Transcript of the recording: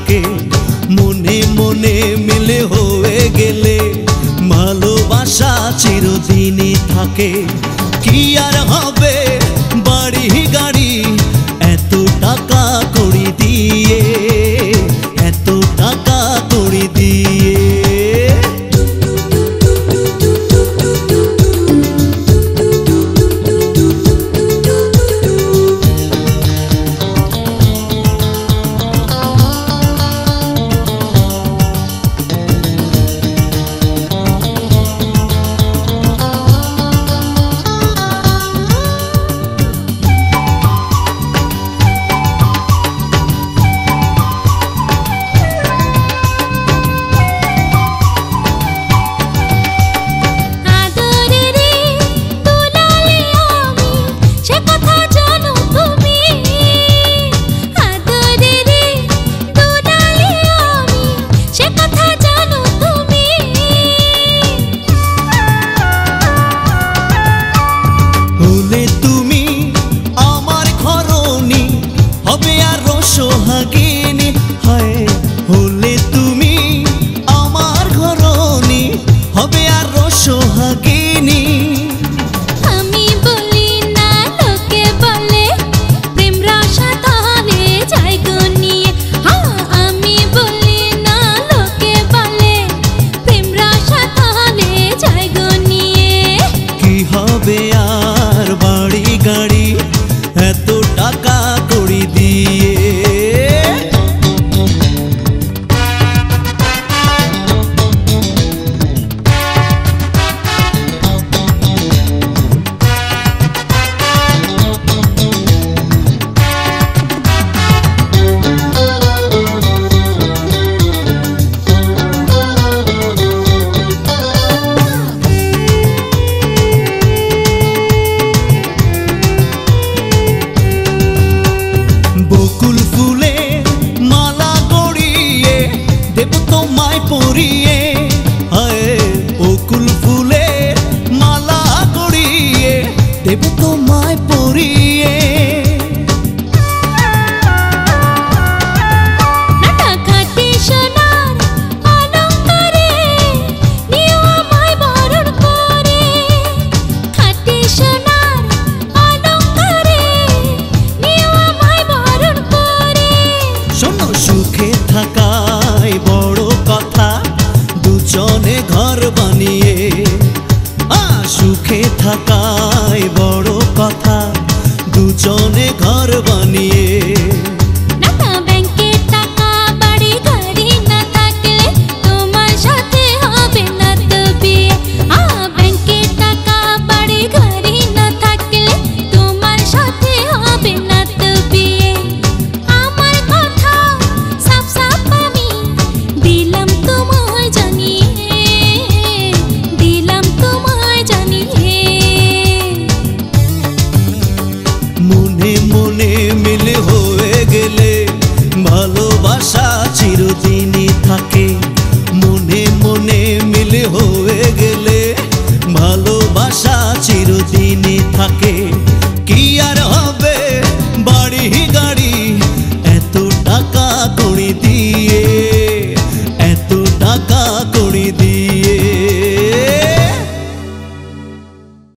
থাকে মনে মনে মিলে হয়ে গেলে ভালোবাসা চিরদিনই থাকে। কি আর হবে No. চিরদিন